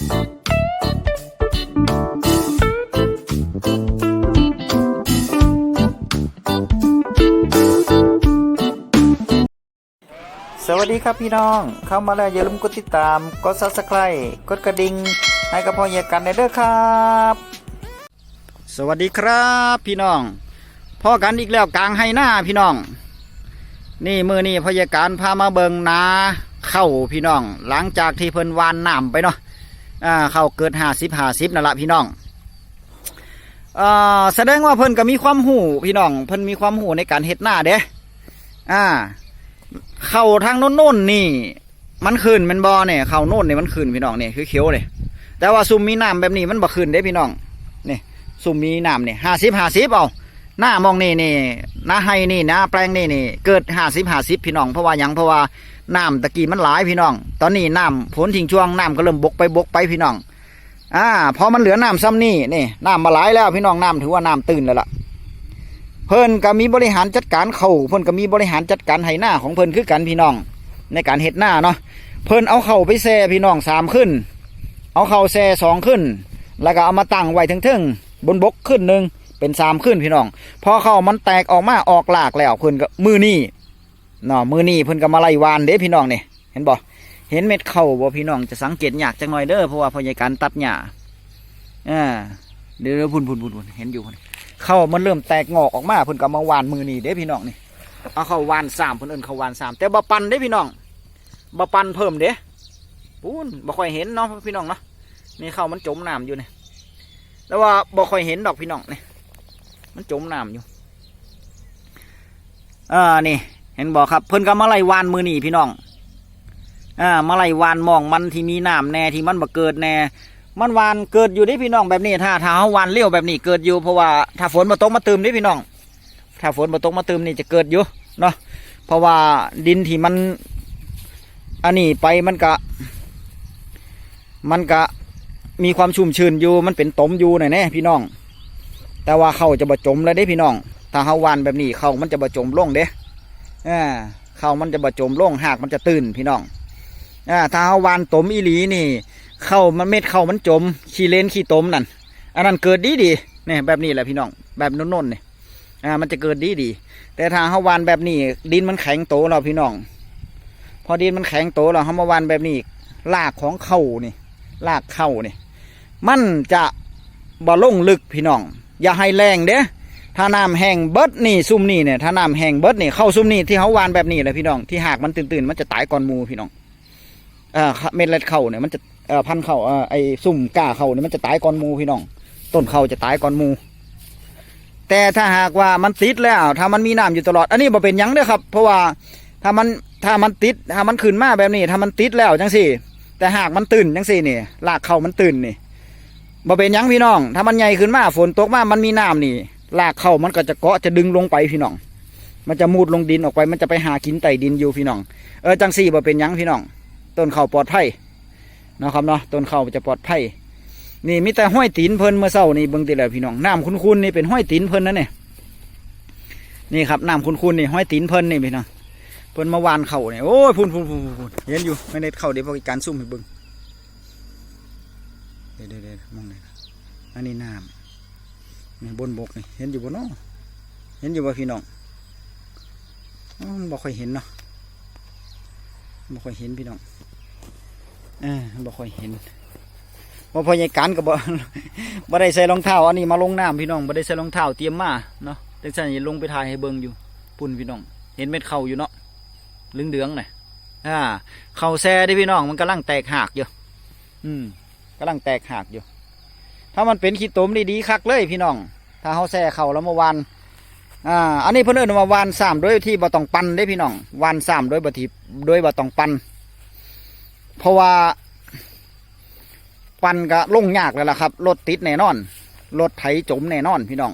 สวัสดีครับพี่น้อง เข้ามาแล้วอย่าลืมกดติดตาม กดซับสไครต์กดกระดิ่งให้กับพ่อเยกันได้เด้อครับ สวัสดีครับพี่น้องพ่อกันอีกแล้วกลางไฮหน้าพี่น้อง นี่มือนี่พ่อเยกันพามาเบิงนาเข้าพี่น้อง หลังจากที่เพิ่นวานน้ำไปเนาะ อ่าเข้าเกิดห้าสิบห้าสิบนั่นละพี่น้องอ่าแสดงว่าเพิ่นก็มีความหูพี่น้องเพิ่นมีความหูในการเฮ็ดหน้าเด้อ่า เข่าทางโน้นๆนี่ มันขึ้นมันบอเนี่ยเข่าโน้นเนี่ยมันขึ้นพี่น้องเนี่ยคือเขียวเนี่ยแต่ว่าซุมมีน้ำแบบนี้มันบ่ขึ้นเด้พี่น้องนี่ซุมมีน้ำเนี่ยห้าสิบห้าสิบเอาหน้ามองนี่นี่หน้าให้นี่หน้าแปลงนี่นี่เกิดห้าสิบห้าสิบพี่น้องเพราะว่ายังเพราะว่า น้ำตะกี้มันหลายพี่น้อง ตอนนี้น้ำฝนทิ้งช่วงน้ำก็เริ่มบกไปบกไปพี่น้อง อ่าพอมันเหลือน้ำซ้ำนี่นี่น้ำมาหลายแล้วพี่น้องน้ำถือว่าน้ำตื่นแล้วล่ะ เพิ่นก็มีบริหารจัดการเขาเพิ่นก็มีบริหารจัดการไหหน้าของเพิ่นคือกันพี่น้อง ในการเฮ็ดหน้าเนาะเพิ่นเอาเข่าไปแซ่พี่น้องสามขึ้น เอาเข่าแซ่สองขึ้น แล้วก็เอามาตั้งไว้ทึงๆบนบกขึ้นหนึ่งเป็นสามขึ้นพี่น้อง พอเข่ามันแตกออกมาออกหลากแล้วเพิ่นก็มือนี่ เนาะมือนี่เพิ่นก็มาไล่วานเด้พี่น้องเนี่ยเห็นบ่เห็นเม็ดเข่าบ่พี่น้องจะสังเกตยากจังหน่อยเด้อเพราะว่าพอใหญ่การตัดหญ้าอ่าเดี๋ยวพุ่นพุ่นพุ่นพุ่นเห็นอยู่เข้ามันเริ่มแตกงอกออกมาเพิ่นก็มาวานมือนี่เด้พี่น้องนี่เอาเข้าวานสามเพิ่นเอินเข้าวานสามแต่บ่ปันเด้พี่น้องบ่ปันเพิ่มเด้ปูนบ่ค่อยเห็นเนาะพี่น้องเนาะนี่เข้ามันจมน้ำอยู่นี่แล้วว่าบ่ค่อยเห็นดอกพี่น้องเนี่ยมันจมน้ำอยู่อ่านี่ เห็นบ่ครับ เพิ่นก็มาไล่วานมือนี่พี่น้องอ่ามาไล่วานมองมันที่มีน้ำแน่ที่มันบ่เกิดแน่มันวานเกิดอยู่ที่พี่น้องแบบนี้ ถ้าถ้าเขาวานเลี้ยวแบบนี้เกิดอยู่เพราะว่าถ้าฝนมาตกมาตืมนี่พี่น้อง ถ้าฝนมาตกมาตืมนี่จะเกิดอยู่เนาะเพราะว่าดินที่มัน อันนี้ไปมันก็มันก็มีความชุ่มชื้นอยู่ มันเป็นตมอยู่หน่อยแน่พี่น้อง แต่ว่าเขาจะบะจมแล้วเด้พี่น้อง ถ้าเขาวานแบบนี้เขามันจะบะจมลงเด้ อ่าเขามันจะบะจมลงหากมันจะตื่นพี่น้องอ่าถ้าเขาวานตมอีหลีนี่ เข้ามันเม็ดเข้ามันจม ขี้เลนขี้ตมนั่นอันนั้นเกิดดีดีเนี่ยแบบนี้แหละพี่น้อง แบบนุ่นๆเนี่ยอ่ามันจะเกิดดีดีแต่ถ้าเฮาวานแบบนี้ ดินมันแข็งโตเราพี่น้อง พอดินมันแข็งโตเราเฮามาวานแบบนี้รากของเข้านี่รากเข้านี่มันจะบ่ลงลึกพี่น้อง อย่าให้แรงเด้ ถ้าน้ำแห้งเบิดนี่ซุ่มนี่เนี่ยถ้าน้ำแห้งเบิดนี่เข้าซุ่มนี่ที่เขาวานแบบนี้เลยพี่น้องที่หากมันตื่นๆมันจะตายก่อนมูพี่น้องอ่าเม็ดเล็ดเข้าเนี่ยมันจะเอ่อพันเขาเอ่อไอ้ซุ่มก้าเขาเนี่ยมันจะตายก่อนมูพี่น้อง ต้นเข่าจะตายก่อนมู แต่ถ้าหากว่ามันติดแล้ว ถ้ามันมีน้ำอยู่ตลอด อันนี้บ่เป็นยังเด้อครับ เพราะว่าถ้ามันถ้ามันติดถ้ามันขึ้นมาแบบนี้ ถ้ามันติดแล้วจังสี่ แต่หากมันตื่นจังสี่นี่รากเขามันตื่นนี่บ่เป็นยังพี่น้อง ถ้ามันใหญ่ขึ้นมาฝนตกมามันมีน้ำนี่ รากเขามันก็จะเกาะจะดึงลงไปพี่น้อง มันจะมูดลงดินออกไป มันจะไปหากินไต่ดินอยู่พี่น้อง เออจังสี่บ่เป็นยังพี่น้อง ต้นเข่าปลอดภัยนะครับเนาะต้นเข้าจะปลอดภัยนี่มีแต่ห้อยตีนเพิ่นเมื่อเช้านี่เบิ่งติแล้วพี่น้องน้ำคุ้นๆนี่เป็นห้อยตีนเพิ่นนั่นนี่นี่ครับน้ำคุ้นๆนี่ห้อยตีนเพิ่นนี่พี่น้องเพิ่นมาวานเข่าเนี่ยโอ้ยพุ่นพุ่นพุ่นพุ่นเห็นอยู่ไม่ได้เข่าเดี๋ยวพอการซุ่มให้เบิ่งเดี๋ยวเดี๋ยวเดี๋ยวมองหน่อยอันนี้น้ำ นี่บนบกนี่เห็นอยู่บนเนาะเห็นอยู่บ่พี่น้องอ๋อบ่ค่อยเห็นเนาะบ่ค่อยเห็นพี่น้องเออบ่ค่อยเห็นว่าพอใหญ่การก็บ่บ่ได้ใส่รองเท้าอันนี้มาลงน้ำพี่น้องบ่ได้ใส่รองเท้าเตรียมมาเนาะแต่ฉันจะลงไปถ่ายให้เบิ่งอยู่ปุ่นพี่น้อง เห็นเม็ดเข่าอยู่เนาะเหลืองเดืองน่ะอ่าเข่าแซ่ได้พี่น้องมันกำลังแตกหักอยู่อืมกำลังแตกหักอยู่ ถ้ามันเป็นขี้ตมดีๆคักเลยพี่น้อง ถ้าเฮาแซ่เข่าแล้วเมื่อวานอ่าอันนี้เพิ่นเอินว่าวานสามโดยที่บ่ต้องปันได้พี่น้องวานสามโดยบ่ที่โดยบ่ต้องปัน เพราะว่าปันก็ลงยากแล้วล่ะครับรถติดแน่นอนรถไถจมแน่นอนพี่น้อง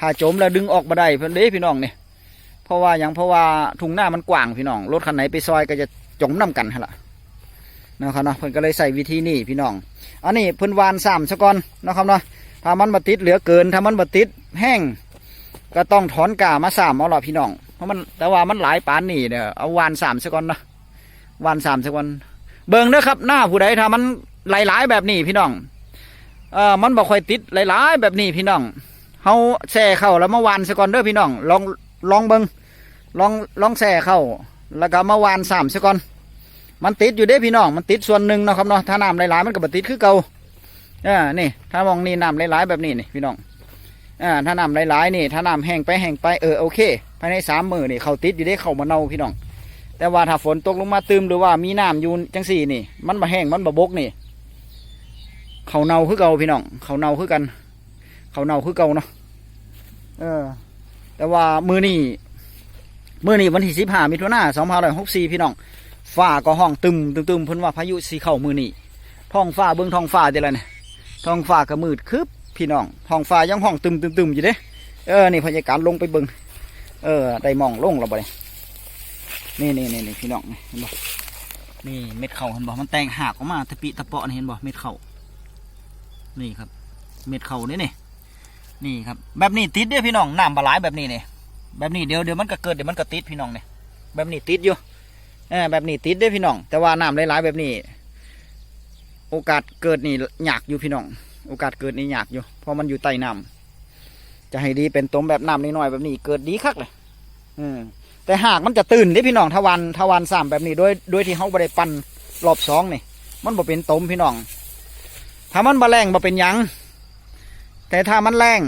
ถ้าจมแล้วดึงออกมาได้เพื่อนเด้พี่น้องเนี่ยเพราะว่าอย่างเพราะว่าทุ่งหน้ามันกว้างพี่น้องรถคันไหนไปซอยก็จะจมน้ากันฮะล่ะ นะครับเนาะเพิ่นก็เลยใส่วิธีนี้พี่น้องอันนี้เพิ่นวานสามสะก่อนนะครับเนาะถ้ามันมาติดเหลือเกินถ้ามันมาติดแห้งก็ต้องถอนกามาสามเอาล่ะพี่น้องเพราะมันแต่ว่ามันหลายปานนี่เนี่ยเอาวานสามสะก่อนนะวานสามสะก่อนเบิ่งเด้อครับหน้าผู้ใดถ้ามันหลายๆแบบนี้พี่น้องเอ่อมันบ่ค่อยติดหลายๆแบบนี้พี่น้องเฮาแช่เข้าแล้วมาวานซะก่อนเด้อพี่น้องลองลองเบิ่งลองลองแช่เข้าแล้วก็มาวานสามซะก่อน มันติดอยู่เด้พี่น้องมันติดส่วนหนึ่งเนาะครับเนาะถ้าน้ำหลายๆมันก็บติดคือเก่าอ่านี่ ถ้ามองนี่น้ำหลายๆแบบนี้นี่พี่น้องอ่าถ้าน้ำหลายๆนี่ ถ้าน้ำแห้งไปแห้งไปเออโอเคภายในสามมือนี่เขาติดอยู่ได้เขามาเน่าพี่น้อง แต่ว่าถ้าฝนตกลงมาตืมหรือว่ามีน้ำอยู่จังสี่นี่ มันบ่แห้งมันบ่บกนี่ เขาเน่าคือเก่าพี่น้องเขาเน่าคือกัน เขาเน่าคือเก่าเนาะเออ แต่ว่ามือนี่มือนี่วันที่สิบห้ามิถุนาสองพันร้อยหกสี่พี่น้อง ฟ้าก็ห้องตึมตึมตึมเพิ่นว่าพายุสีเข้ามือนี่ท้องฟ้าเบิ่งท้องฟ้าเดี๋ยวละเนี่ท้องฟ้าก็มืดคึบพี่น้องท้องฟ้ายังห้องตึมตึมตึมอยู่เด้เออนี่พยากาศลงไปเบิ่งเออได้มองลงแล้วบ่เนี่ยนี่นี่นี่นี่พี่น้องนี่เห็นบ่นี่เม็ดเข่าเห็นบ่มันแตงหักออกมาตะปิตะเปาะเห็นบ่เม็ดเข่านี่ครับ เม็ดเข่านี่นี่นี่ครับแบบนี้ติดเด้อพี่น้องน้ำบาหลายแบบนี้นี่แบบนี้เดี๋ยวเดี๋ยวมันก็เกิดเดี๋ยวมันก็ติดพี่น้องเนี่ยแบบนี้ติดอยู่ แบบนี้ติดได้พี่น้อง แต่ว่าน้ำหลายๆแบบนี้ โอกาสเกิดนี่ยากอยู่พี่น้อง โอกาสเกิดนี่ยากอยู่ เพราะมันอยู่ใต้น้ำจะให้ดีเป็นต้มแบบน้ำน้อยๆแบบนี้เกิดดีคักเลยอืมแต่หากมันจะตื่นได้พี่น้องทวันทวันสามแบบนี้โดยโดยที่เขาบริปันรอบสองนี่ มันบ่เป็นต้มพี่น้อง ถ้ามันบะแรงบ่เป็นยัง แต่ถ้ามันแรง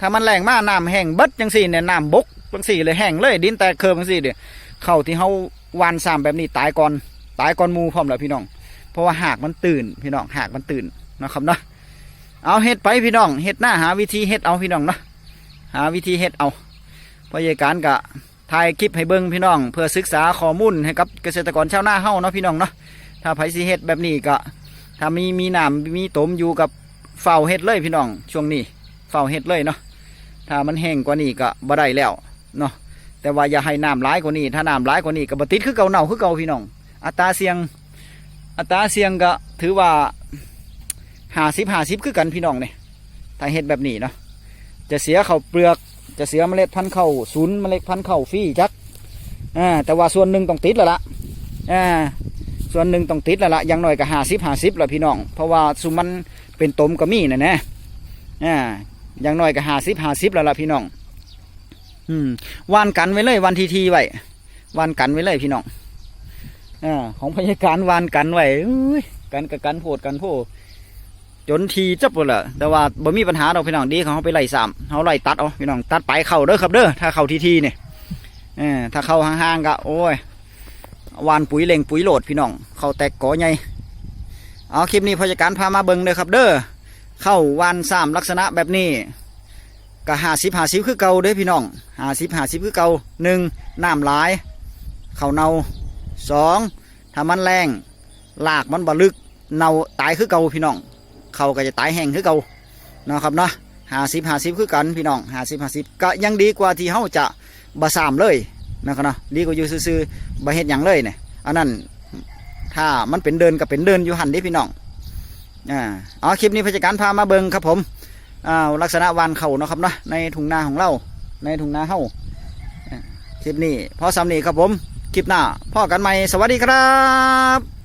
ถ้ามันแรงมากน้ำแห้งเบิดจังสี่เนี่ยน้ำบกจังสี่เลยแห้งเลย ดินแตกเคิร์จังสี่เดี๋ย เข้าที่เขาวานสามแบบนี้ตายก่อนตายก่อนมูพร้อมแล้วพี่น้อง เพราะว่าหากมันตื่นพี่น้องหากมันตื่นนะครับเนาะเอาเฮ็ดไปพี่น้องเฮ็ดหน้าหาวิธีเฮ็ดเอาพี่น้องเนาะหาวิธีเฮ็ดเอาพยาการกะถ่ายคลิปให้เบิ่งพี่น้อง เพื่อศึกษาข้อมูลให้กับเกษตรกรชาวนาเฮาเนาะพี่น้องเนาะถ้าไผสิเฮ็ดแบบนี้ก็ถ้ามีมีหน้ำมีตมอยู่กับเฝ้าเฮ็ดเลยพี่น้อง ช่วงนี้เฝ้าเฮ็ดเลยเนาะถ้ามันแห้งกว่านี้ก็บ่ได้แล้วเนาะ แต่ว่าอย่าให้น้ำร้ายกว่านี้ ถ้าน้ำร้ายกว่านี้ก็บติดคือเก่าเน่าคือเก่าพี่น้อง อัตราเสี่ยง อัตราเสี่ยงก็ถือว่าหาสิบหาสิบคือกันพี่น้องเนี่ยถ้าเห็ดแบบนี้เนาะ จะเสียเข่าเปลือก จะเสียเมล็ดพันธุ์เข้าศูนย์เมล็ดพันธุ์เข้าฟรีจักอ่าแต่ว่าส่วนหนึ่งต้องติดแล้วละอ่าส่วนหนึ่งต้องติดแล้วละอยังหน่อยก็หาสิบหาสิบล้วพี่น้อง เพราะว่าสุมันเป็นตมก็มีนะนะอ่าอยังหน่อยก็หาสิบหาสิบแล้วละพี่น้อง อืมวานกันไว้เลยวันทีทีไว้วานกันไว้เลยพี่น้องอ่าของพยาการวานกันไว้กันกับกันโพดกันโพจนทีจับหมดละแต่ว่าบ่มีปัญหาเราพี่น้องดีเขาเขาไปไล่สามเขาไล่ตัดเอาพี่น้องตัดไปเข่าเด้อครับเด้อถ้าเข่าทีทีเนี่ยเออถ้าเข้าห่างๆก็โอ้ยวานปุ๋ยเล่งปุ๋ยโหลดพี่น้องเข้าแตกกอใหญ่เอาคลิปนี้พยาการพามาเบิ่งเลยครับเด้อเข้าวานสามลักษณะแบบนี้ ก็หาสิบหาสิบคือเก่าเด้พี่น้องหาสิบหาสิบคือเก่าหนึ่งน้ำหลายเขาเนาสองถ้ามันแรงลากมันบ่ลึกเนาตายคือเก่าพี่น้องเขาก็จะตายแห้งคือเก่าเนาะครับเนาะหาสิบหาสิบคือกันพี่น้องหาสิบหาสิบก็ยังดีกว่าที่เขาจะบะสามเลยนะครับเนาะดีกว่าอยู่ซื่อๆบะเฮ็ดหยังเลยเนี่ยอันนั้นถ้ามันเป็นเดินก็เป็นเดินอยู่หันด้พี่น้องอ่าเอคลิปนี้พยาการพามาเบิงครับผม อ้าวลักษณะวานเข่าเนาะครับเนาะในถุงนาของเรา ในถุงนาเฮาคลิปนี้พอสำนีครับผม คลิปหน้าพ่อกันใหม่สวัสดีครับ